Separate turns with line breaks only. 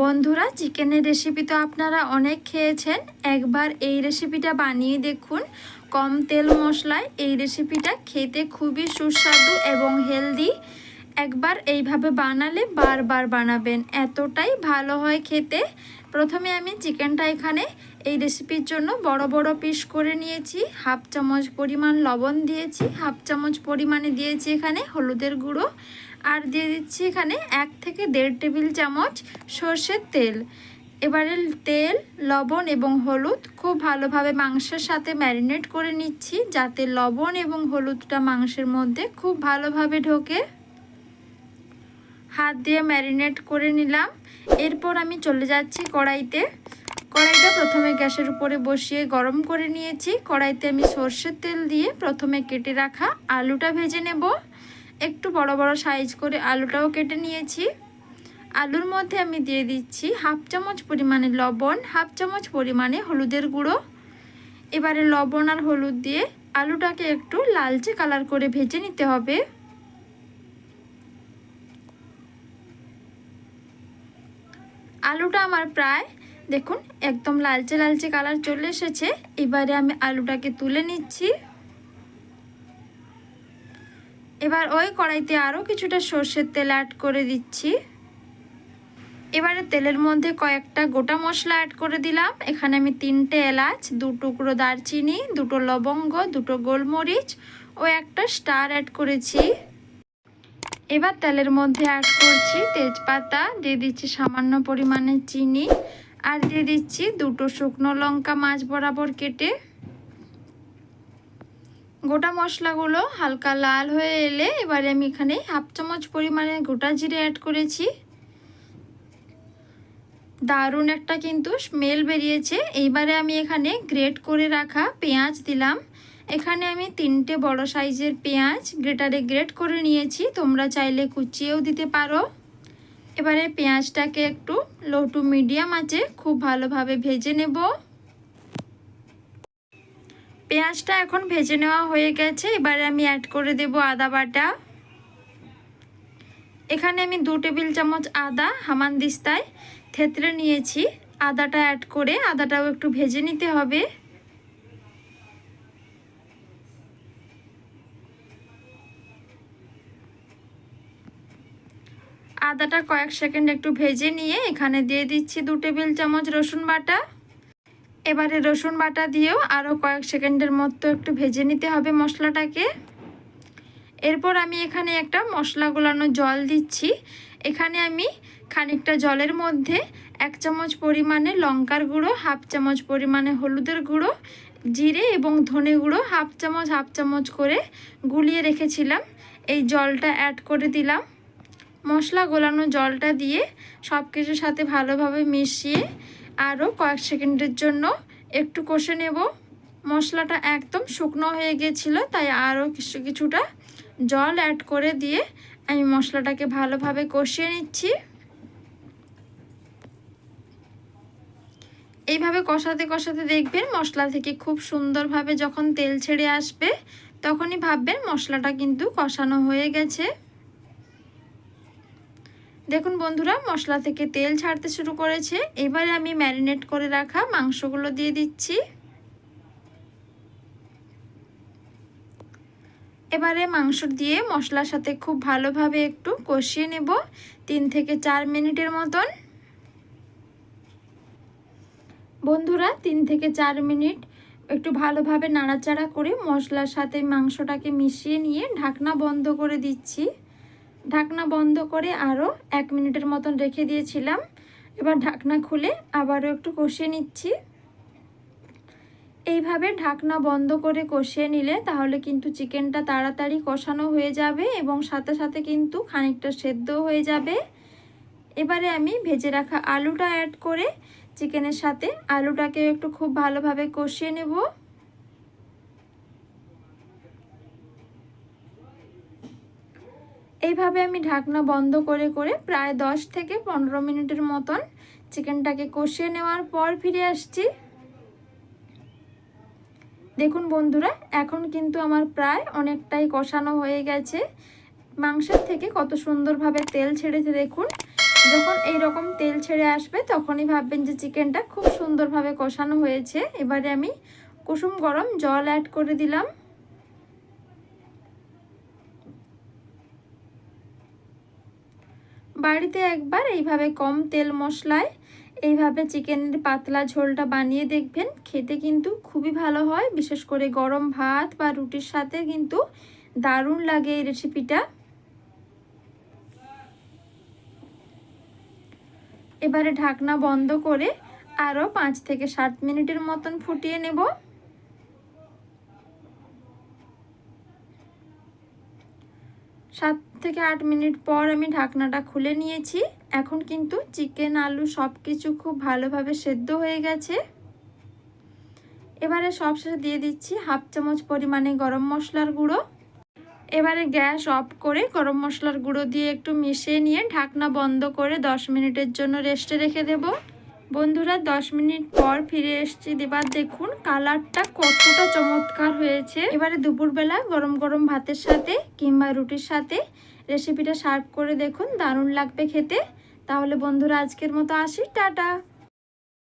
বন্ধুরা, চিকেনের রেসিপি তো আপনারা অনেক খেয়েছেন। একবার এই রেসিপিটা বানিয়ে দেখুন। কম তেল মশলায় এই রেসিপিটা খেতে খুবই সুস্বাদু এবং হেলদি একবার এইভাবে বানালে বারবার বানাবেন। এতটাই ভালো হয় খেতে। প্রথমে আমি চিকেনটা এখানে এই রেসিপির জন্য বড় বড় পিস করে নিয়েছি। হাফ চামচ পরিমাণ লবণ দিয়েছি, হাফ চামচ পরিমাণে দিয়েছি এখানে হলুদের গুঁড়ো। আর দিয়ে দিচ্ছি এখানে এক থেকে দেড় টেবিল চামচ সর্ষের তেল। এবারে তেল, লবণ এবং হলুদ খুব ভালোভাবে মাংসের সাথে ম্যারিনেট করে নিচ্ছি যাতে লবণ এবং হলুদটা মাংসের মধ্যে খুব ভালোভাবে ঢোকে। হাত দিয়ে ম্যারিনেট করে নিলাম। এরপর আমি চলে যাচ্ছি কড়াইতে। কড়াইটা প্রথমে গ্যাসের উপরে বসিয়ে গরম করে নিয়েছি। কড়াইতে আমি সর্ষের তেল দিয়ে প্রথমে কেটে রাখা আলুটা ভেজে নেব। একটু বড় বড় সাইজ করে আলুটাও কেটে নিয়েছি। আলুর মধ্যে আমি দিয়ে দিচ্ছি হাফ চামচ পরিমাণে লবণ, হাফ চামচ পরিমাণে হলুদের গুঁড়ো। এবারে লবণ আর হলুদ দিয়ে আলুটাকে একটু লালচে কালার করে ভেজে নিতে হবে। আলুটা আমার প্রায়, দেখুন, একদম লালচে লালচে কালার চলে এসেছে। এবারে আমি আলুটাকে তুলে নিচ্ছি। এবার ওই কড়াইতে আরও কিছুটা সর্ষের তেল অ্যাড করে দিচ্ছি। এবারে তেলের মধ্যে কয়েকটা গোটা মশলা অ্যাড করে দিলাম। এখানে আমি তিনটে এলাচ, দু টুকরো দারচিনি, দুটো লবঙ্গ, দুটো গোলমরিচ ও একটা স্টার অ্যাড করেছি। এবার তেলের মধ্যে অ্যাড করছি তেজপাতা, দিয়ে দিচ্ছি সামান্য পরিমাণে চিনি, আর দিয়ে দিচ্ছি দুটো শুকনো লঙ্কা মাছ বরাবর কেটে। গোটা মশলাগুলো হালকা লাল হয়ে এলে এবারে আমি এখানে হাফ চামচ পরিমাণে গোটা জিরে অ্যাড করেছি। দারুণ একটা কিন্তু স্মেল বেরিয়েছে। এইবারে আমি এখানে গ্রেট করে রাখা পেঁয়াজ দিলাম। এখানে আমি তিনটে বড় সাইজের পেঁয়াজ গ্রেটারে গ্রেট করে নিয়েছি। তোমরা চাইলে কুচিয়েও দিতে পারো। এবারে পেঁয়াজটাকে একটু লো টু মিডিয়াম আছে খুব ভালোভাবে ভেজে নেব। পেঁয়াজটা এখন ভেজে নেওয়া হয়ে গেছে। এবারে আমি অ্যাড করে দেব আদা বাটা। এখানে আমি দু টেবিল চামচ আদা হামানদিস্তায় থেতলে নিয়েছি। আদাটা অ্যাড করে আদাটাও একটু ভেজে নিতে হবে। আদাটা কয়েক সেকেন্ড একটু ভেজে নিয়ে এখানে দিয়ে দিচ্ছি দু টেবিল চামচ রসুন বাটা। এবারে রসুন বাটা দিয়েও আরও কয়েক সেকেন্ডের মতো একটু ভেজে নিতে হবে মশলাটাকে। এরপর আমি এখানে একটা মশলা গোলানো জল দিচ্ছি। এখানে আমি খানিকটা জলের মধ্যে এক চামচ পরিমাণে লঙ্কার গুঁড়ো, হাফ চামচ পরিমাণে হলুদের গুঁড়ো, জিরে এবং ধনে গুঁড়ো, হাফ চামচ হাফ চামচ করে গুলিয়ে রেখেছিলাম। এই জলটা অ্যাড করে দিলাম। মশলা গোলানো জলটা দিয়ে সব কিছুর সাথে ভালোভাবে মিশিয়ে আরও কয়েক সেকেন্ডের জন্য একটু কষে নেব। মশলাটা একদম শুকনো হয়ে গিয়েছিল তাই আরও কিছু কিছুটা জল অ্যাড করে দিয়ে আমি মশলাটাকে ভালোভাবে কষিয়ে নিচ্ছি। এইভাবে কষাতে কষাতে দেখবেন মশলা থেকে খুব সুন্দরভাবে যখন তেল ছেড়ে আসবে, তখনই ভাববেন মশলাটা কিন্তু কষানো হয়ে গেছে। দেখুন বন্ধুরা, মশলা থেকে তেল ছাড়তে শুরু করেছে। এবারে আমি ম্যারিনেট করে রাখা মাংসগুলো দিয়ে দিচ্ছি। এবারে মাংস দিয়ে মশলার সাথে খুব ভালোভাবে একটু কষিয়ে নেব, তিন থেকে চার মিনিটের মতন। বন্ধুরা, তিন থেকে চার মিনিট একটু ভালোভাবে নাড়াচাড়া করে মশলার সাথে মাংসটাকে মিশিয়ে নিয়ে ঢাকনা বন্ধ করে দিচ্ছি। ঢাকনা বন্ধ করে আরও এক মিনিটের মতন রেখে দিয়েছিলাম। এবার ঢাকনা খুলে আবারও একটু কষিয়ে নিচ্ছি। এইভাবে ঢাকনা বন্ধ করে কষিয়ে নিলে তাহলে কিন্তু চিকেনটা তাড়াতাড়ি কষানো হয়ে যাবে এবং সাথে সাথে কিন্তু খানিকটা সেদ্ধ হয়ে যাবে। এবারে আমি ভেজে রাখা আলুটা অ্যাড করে চিকেনের সাথে আলুটাকে একটু খুব ভালোভাবে কষিয়ে নেব। এইভাবে আমি ঢাকনা বন্ধ করে করে প্রায় দশ থেকে পনেরো মিনিটের মতন চিকেনটাকে কষিয়ে নেওয়ার পর ফিরে আসছি। দেখুন বন্ধুরা, এখন কিন্তু আমার প্রায় অনেকটাই কষানো হয়ে গেছে। মাংসের থেকে কত সুন্দরভাবে তেল ছেড়েছে দেখুন। যখন এই রকম তেল ছেড়ে আসবে, তখনই ভাববেন যে চিকেনটা খুব সুন্দরভাবে কষানো হয়েছে। এবারে আমি কুসুম গরম জল অ্যাড করে দিলাম। বাড়িতে একবার এইভাবে কম তেল মশলায় এইভাবে চিকেনের পাতলা ঝোলটা বানিয়ে দেখবেন। খেতে কিন্তু খুবই ভালো হয়, বিশেষ করে গরম ভাত বা রুটির সাথে কিন্তু দারুণ লাগে এই রেসিপিটা এবারে ঢাকনা বন্ধ করে আরও পাঁচ থেকে সাত মিনিটের মতন ফুটিয়ে নেব। সাত থেকে আট মিনিট পর আমি ঢাকনাটা খুলে নিয়েছি। এখন কিন্তু চিকেন, আলু সব কিছু খুব ভালোভাবে সেদ্ধ হয়ে গেছে। এবারে সব সবশেষে দিয়ে দিচ্ছি হাফ চামচ পরিমাণে গরম মশলার গুঁড়ো। এবারে গ্যাস অফ করে গরম মশলার গুঁড়ো দিয়ে একটু মিশিয়ে নিয়ে ঢাকনা বন্ধ করে দশ মিনিটের জন্য রেস্টে রেখে দেব। বন্ধুরা, দশ মিনিট পর ফিরে এসছি। এবার দেখুন, কালারটা কতটা চমৎকার হয়েছে। এবারে দুপুরবেলা গরম গরম ভাতের সাথে কিংবা রুটির সাথে রেসিপিটা সার্ভ করে দেখুন। দারুণ লাগবে খেতে। তাহলে বন্ধুরা, আজকের মতো আসি। টাটা!